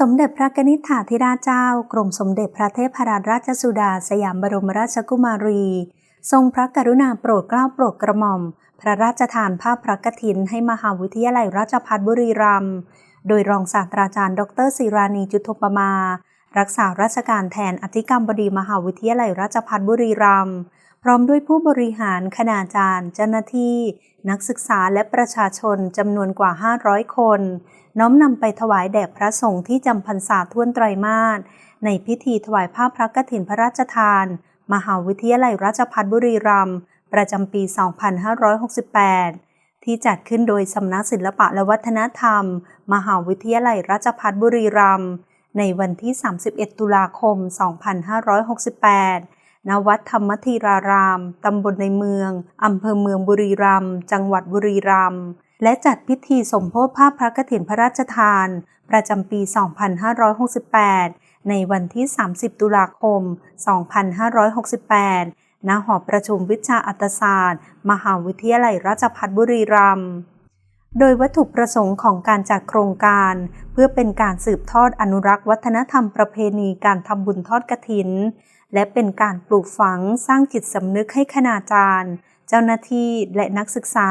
สมเด็จพระนิษฐาธิราชเจ้ากรมสมเด็จพระเทพรัตนราชสุดาสยามบรมราชกุมารี ทรงพระกรุณาโปรดเกล้าโปรดกระหม่อม พระราชทานภาพพระกฐินให้มหาวิทยาลัยราชภัฏบุรีรัมย์โดยรองศาสตราจารย์ ดรศิรานีจุทโทปมา รักษาราชการแทนอธิการบดีมหาวิทยาลัยราชภัฏบุรีรัมย์ พร้อมด้วยผู้บริหารคณาจารย์ เจ้าหน้าที่ นักศึกษาและประชาชนจำนวนกว่า 500 คน น้อมนำไปถวายแด่พระสงฆ์ที่จำพรรษาท่วนไตรมาสในพิธีถวายผ้าพระกฐินพระราชทาน มหาวิทยาลัยราชภัฏบุรีรัมย์ประจำปี 2568 ที่จัดขึ้นโดยสำนักศิลปะและวัฒนธรรม มหาวิทยาลัยราชภัฏบุรีรัมย์ในวันที่ 31 ตุลาคม 2568 ณวัดธรรมธีราราม ตำบลในเมือง อำเภอเมืองบุรีรัมย์ จังหวัดบุรีรัมย์ และจัดพิธีสมโภชภาพพระกฐินพระราชทาน ประจำปี 2568 ในวันที่ 30 ตุลาคม 2568 ณ หอประชุมวิชาอัตศาสตร์ มหาวิทยาลัยราชภัฏบุรีรัมย์ โดยวัตถุประสงค์ของการจัดโครงการ เพื่อเป็นการสืบทอดอนุรักษ์วัฒนธรรมประเพณีการทำบุญทอดกฐิน และเป็นการปลูกฝังสร้างจิตสำนึกให้คณาจารย์ เจ้าหน้าที่และนักศึกษา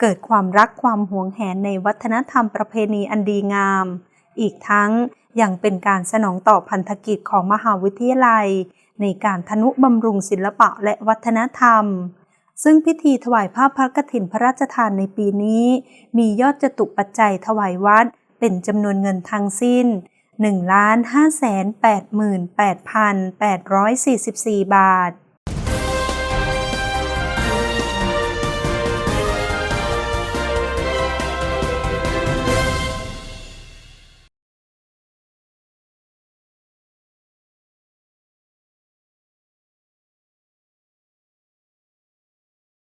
เกิดความรักความหวงแหนในวัฒนธรรมประเพณีอันดีงาม อีกทั้งยังเป็นการสนองต่อพันธกิจของมหาวิทยาลัย ในการทนุบำรุงศิลปะและวัฒนธรรม ซึ่งพิธีถวายภาพระกฐินพระราชทานในปีนี้ มียอดจตุปัจจัยถวายวัด เป็นจำนวนเงินทั้งสิ้น 1 5 8 8 8 4 4 บาท